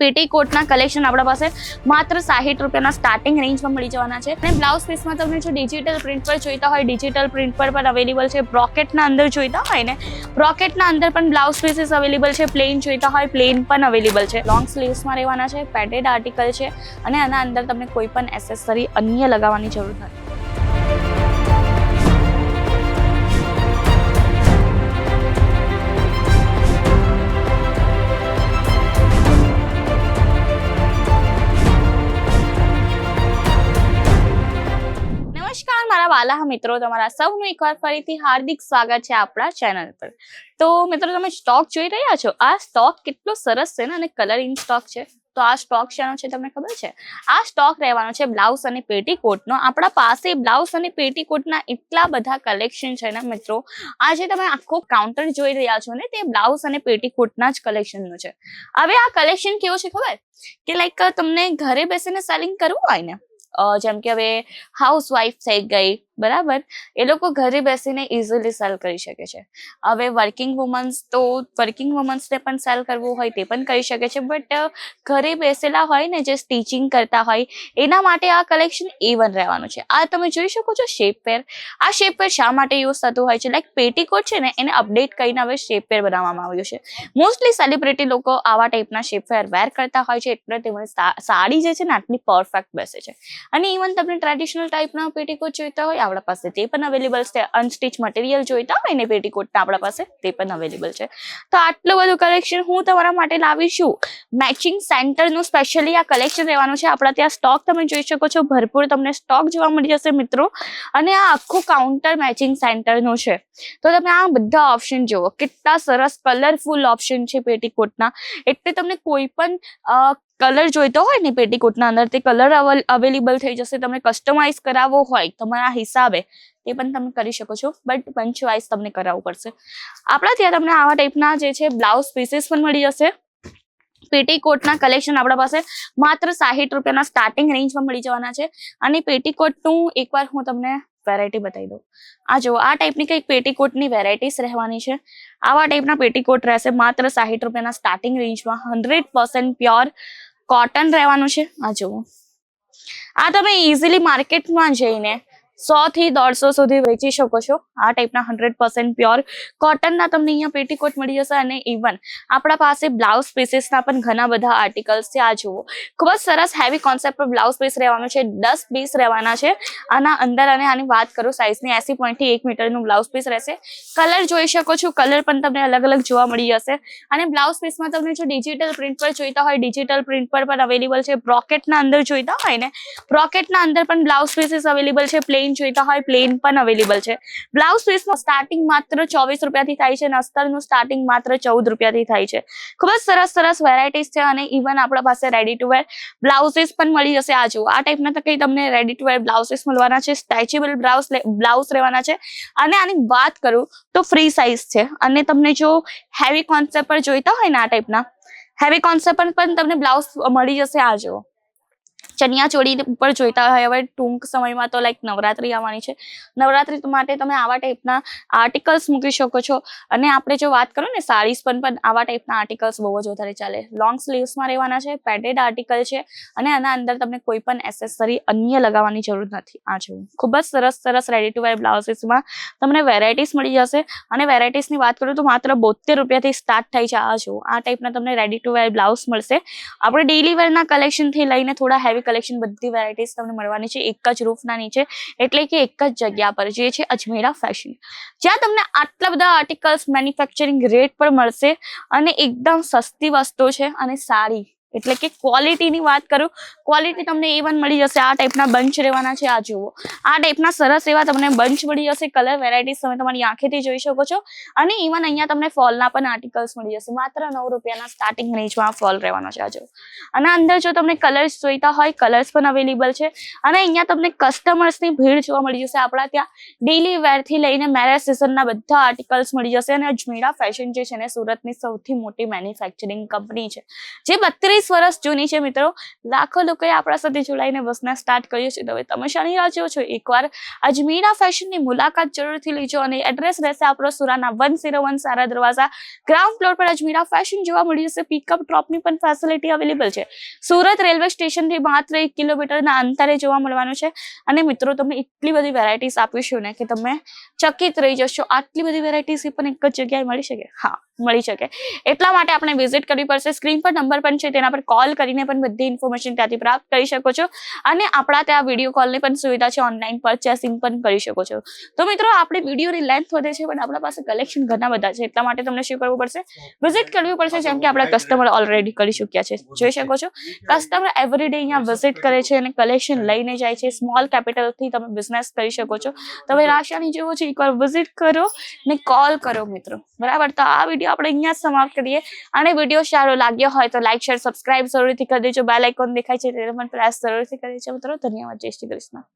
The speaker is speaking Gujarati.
પેટીકોટના કલેક્શન આપણા પાસે માત્ર સાહીઠ રૂપિયાના સ્ટાર્ટિંગ રેન્જમાં મળી જવાના છે. અને બ્લાઉઝ પીસમાં તમને જો ડિજિટલ પ્રિન્ટ પર જોઈતા હોય ડિજિટલ પ્રિન્ટ પર પણ અવેલેબલ છે બ્રોકેટના અંદર જોઈતા હોય ને બ્રોકેટના અંદર પણ બ્લાઉઝ પીસીસ અવેલેબલ છે પ્લેન જોઈતા હોય પ્લેન પણ અવેલેબલ છે. લોંગ સ્લીવ્સમાં રહેવાના છે પેટેડ આર્ટિકલ છે, અને આના અંદર તમને કોઈ પણ એસેસરી અન્ય લગાવવાની જરૂર નથી. મારા વાલા મિત્રો, તમારા સૌનું એકવાર ફરીથી હાર્દિક સ્વાગત છે આપણા ચેનલ પર. તો મિત્રો, તમે સ્ટોક જોઈ રહ્યા છો? આ સ્ટોક કેટલો સરસ છે ને અને કલર ઇન સ્ટોક છે? તો આ સ્ટોક શેનો છે તમને ખબર છે? આ સ્ટોક રહેવાનો છે બ્લાઉઝ અને પેટીકોટનો. આપણા પાસે બ્લાઉઝ અને પેટીકોટના એટલા બધા કલેક્શન છે ને મિત્રો. આ જે તમે આખો કાઉન્ટર જોઈ રહ્યા છો ને, તે બ્લાઉઝ અને પેટીકોટના જ કલેક્શનનું છે. હવે આ કલેક્શન કેવું છે ખબર? કે લાઈક તમને ઘરે બેસીને સેલિંગ કરવું હોય ને જેમ કે હવે હાઉસ વાઈફ થઈ ગઈ બરાબર? એ લોકો ઘરે બેસીને ઇઝીલી સેલ કરી શકે છે. હવે વર્કિંગ વુમન્સ તો વર્કિંગ વુમન્સને પણ સેલ કરવું હોય તે પણ કરી શકે છે બટ ઘરે બેસેલા હોય ને જે સ્ટિચિંગ કરતા હોય, એના માટે આ કલેક્શન એ વન રહેવાનું છે. આ તમે જોઈ શકો છો શેપ પેર આ શેપ પેર શા માટે યુઝ થતું હોય છે? લાઈક પેટીકોટ છે ને, એને અપડેટ કરીને હવે શેપવેર બનાવવામાં આવ્યું છે. મોસ્ટલી સેલિબ્રિટી લોકો આવા ટાઈપના શેપવેર વેર કરતા હોય છે, એટલે તેમને સાડી જે છે ને, આટલી પરફેક્ટ બેસે છે. અને ઇવન તમને ટ્રેડિશનલ ટાઈપના પેટીકોટ જોઈતા હોય આપણા પાસે તે પણ અવેલેબલ છે અનસ્ટીચ મટીરિયલ જોઈતા હોય ને પેટીકોટના આપણા પાસે, તે પણ અવેલેબલ છે. તો આટલું બધું કલેક્શન હું તમારા માટે લાવીશું મેચિંગ સેન્ટરનું સ્પેશિયલી આ કલેક્શન રહેવાનું છે. આપણા ત્યાં સ્ટોક તમે જોઈ શકો છો. ભરપૂર તમને સ્ટોક જોવા મળી જશે મિત્રો. અને આ આખું કાઉન્ટર મેચિંગ સેન્ટરનું છે. તો તમે આ બધા ઓપ્શન જુઓ. કેટલા સરસ કલરફુલ ઓપ્શન છે પેટીકોટના એટલે તમને કોઈ પણ કલર જોઈતો હોય ને પેટીકોટના અંદર, તે કલર અવેલેબલ થઈ જશે, તમને કસ્ટમાઇઝ કરાવવો હોય, તમારા હિસાબે, તે પણ તમે કરી શકો છો. બટ પંચ વાઇઝ તમને કરાવવું પડશે. આપણા ત્યાં તમને આવા ટાઈપના જે છે બ્લાઉઝ પીસીસ પણ મળી જશે. પેટીકોટના કલેક્શન આપણા પાસે માત્ર સાહીઠ રૂપિયાના સ્ટાર્ટિંગ રેન્જમાં મળી જવાના છે. અને પેટીકોટનું એકવાર હું તમને વેરાયટી બતાવી દઉં. આ જુઓ, આ ટાઈપની કંઈક પેટીકોટની વેરાયટીસ રહેવાની છે. આવા ટાઈપના પેટીકોટ રહેશે માત્ર સાહીઠ રૂપિયાના સ્ટાર્ટિંગ રેન્જમાં હંડ્રેડ પ્યોર કોટન રહેવાનું છે? આ જુઓ. આ તમે ઇઝીલી માર્કેટમાં જઈને સો થી દોઢસો સુધી વેચી શકો છો. આ ટાઈપના હંડ્રેડ પર્સન્ટ પ્યોર કોટનના તમને અહીંયા પેટીકોટ મળી જશે અને ઇવન આપણા પાસે બ્લાઉઝ પીસીસના પણ ઘણા બધા આર્ટિકલ્સ છે. આ જુઓ. ખૂબ જ સરસ હેવી કોન્સેપ્ટ પર બ્લાઉઝ પીસ રહેવાનું છે. દસ પીસ રહેવાના છે. આના અંદર અને આની વાત કરું સાઇઝની એસી પોઈન્ટથી એક મીટરનું બ્લાઉઝ પીસ રહેશે. કલર જોઈ શકો છો. કલર પણ તમને અલગ અલગ જોવા મળી જશે. અને બ્લાઉઝ પીસમાં તમને જો ડિજિટલ પ્રિન્ટ પર જોઈતા હોય ડિજિટલ પ્રિન્ટ પર પણ અવેલેબલ છે. બ્રોકેટના અંદર જોઈતા હોય ને બ્રોકેટના અંદર પણ બ્લાઉઝ પીસીસ અવેલેબલ છે. પ્લેન જોઈતા હોય પ્લેન પણ અવેલેબલ છે. બ્લાઉઝ પીસનો સ્ટાર્ટિંગ માત્ર ચોવીસ રૂપિયાથી થાય છે અને અસ્તરનું સ્ટાર્ટિંગ માત્ર ચૌદ રૂપિયાથી થાય છે. ખૂબ જ સરસ સરસ વેરાયટીઝ છે અને ઇવન આપણા પાસે રેડી ટુ વેર બ્લાઉઝીસ પણ મળી જશે. આ જુઓ, આ ટાઈપના તો કંઈ તમને રેડી ટુ વેર બ્લાઉઝીસ મળવાના છે સ્ટ્રેચેબલ બ્લાઉઝ બ્લાઉઝ રહેવાના છે. અને આની વાત કરું તો ફ્રી સાઇઝ છે. અને તમને જો હેવી કોન્સેપ્ટ પર જોઈતા હોય ને આ ટાઈપના હેવી કોન્સેપ્ટ પણ તમને બ્લાઉઝ મળી જશે. આ જુઓ. ચણિયા ચોળી ઉપર જોઈતા હોય. હવે ટૂંક સમયમાં તો લાઈક નવરાત્રી આવવાની છે. નવરાત્રી માટે તમે આવા ટાઈપના આર્ટિકલ્સ મૂકી શકો છો. અને આપણે જો વાત કરો ને સાડીઝ પણ પણ આવા ટાઈપના આર્ટિકલ્સ બહુ જ વધારે ચાલે. લોંગ સ્લીવ્સમાં રહેવાના છે પેડેડ આર્ટિકલ છે અને આના અંદર તમને કોઈ પણ એસેસરી અન્ય લગાવવાની જરૂર નથી. આ જેવું ખૂબ જ સરસ સરસ રેડી ટુ વેર બ્લાઉઝીસમાં તમને વેરાયટીઝ મળી જશે. અને વેરાયટીઝની વાત કરું તો માત્ર બોતેર રૂપિયાથી સ્ટાર્ટ થાય છે. આ જુઓ. આ ટાઈપના તમને રેડી ટુ વેર બ્લાઉઝ મળશે. આપણે ડેલી વેરના કલેક્શનથી લઈને થોડા હેવી કલેક્શન બધી વેરાયટીઝ તમને મળવાની છે. એક જ રૂફના નીચે એટલે કે એક જ જગ્યા પર, જે છે અજમેરા ફેશન જ્યાં તમને આટલા બધા આર્ટિકલ્સ મેન્યુફેક્ચરિંગ રેટ પર મળશે અને એકદમ સસ્તી વસ્તુ છે અને સારી. એટલે કે ક્વોલિટીની વાત કરું ક્વોલિટી તમને એ વન મળી જશે. આ ટાઈપના બંચ રહેવાના છે, આ જુઓ. આ ટાઈપના સરસ એવા તમને બંચ મળી જશે કલર વેરાયટીઝ તમે તમારી આંખેથી જોઈ શકો છો. અને ઇવન અહીંયા તમને ફોલના પણ આર્ટિકલ્સ મળી જશે. માત્ર નવ રૂપિયાના સ્ટાર્ટિંગ રેન્જમાં ફોલ રહેવાનો છે, આ જુઓ. અને અંદર જો તમને કલર્સ જોઈતા હોય કલર્સ પણ અવેલેબલ છે. અને અહીંયા તમને કસ્ટમર્સની ભીડ જોવા મળી જશે. આપણા ત્યાં ડેલી વેરથી લઈને મેરેજ સિઝનના બધા આર્ટિકલ્સ મળી જશે. અને અજમેરા ફેશન જે છે ને, સુરતની સૌથી મોટી મેન્યુફેક્ચરિંગ કંપની છે. જે બત્રીસ વીસ વર્ષ જૂની છે મિત્રો. લાખો લોકોએ આપણા સાથે જોડાઈને બસના સ્ટાર્ટ કર્યું છે. તો હવે તમે શાની રાહ જુઓ છો. એકવાર અજમીરા ફેશનની મુલાકાત જરૂરથી લેજો અને એડ્રેસ રહેશે આપણો સુરાના વન ઝીરો વન સારા દરવાજા. ગ્રાઉન્ડ ફ્લોર પર અજમીરા ફેશન જોવા મળી જશે પિકઅપ ડ્રોપની પણ ફેસિલિટી અવેલેબલ છે. સુરત રેલવે સ્ટેશનથી માત્ર એક કિલોમીટરના અંતરે જોવા મળવાનું છે. અને મિત્રો તમે એટલી બધી વેરાયટીઝ આપીશું ને કે તમે ચકિત રહી જશો. આટલી બધી વેરાયટીઝ પણ એક જ જગ્યાએ મળી શકે. હા. મળી શકે. એટલા માટે આપણે વિઝિટ કરવી પડશે. સ્ક્રીન પર નંબર પણ છે, તેના પર કોલ કરીને પણ બધી ઇન્ફોર્મેશન ત્યાંથી પ્રાપ્ત કરી શકો છો. અને આપણા ત્યાં વીડિયો કોલની પણ સુવિધા છે ઓનલાઈન પરચેસિંગ પણ કરી શકો છો. તો મિત્રો, આપણે વિડીયોની લેન્થ વધે છે, પણ આપણા પાસે કલેક્શન ઘણા બધા છે, એટલા માટે તમને શું કરવું પડશે? વિઝિટ કરવી પડશે, જેમ કે આપણા કસ્ટમર ઓલરેડી કરી ચૂક્યા છે. જોઈ શકો છો? કસ્ટમર એવરીડે અહીંયા વિઝિટ કરે છે અને કલેક્શન લઈને જાય છે. સ્મોલ કેપિટલથી તમે બિઝનેસ કરી શકો છો. તમે રાશાની જેવો છે, એકવાર વિઝિટ કરો ને કોલ કરો મિત્રો. બરાબર? તો આ વીડિયો આપણે અહીંયા સમાપ્ત કરીએ. અને વીડિયો સારો લાગ્યો હોય તો લાઈક શેર સબસ્ક્રાઇબ જરૂરથી કરી દેજો. બેલ આઇકોન દેખાય છે તેને પણ પ્રેસ જરૂરથી કરી દેજો. મિત્રો, ધન્યવાદ. જય શ્રી કૃષ્ણ.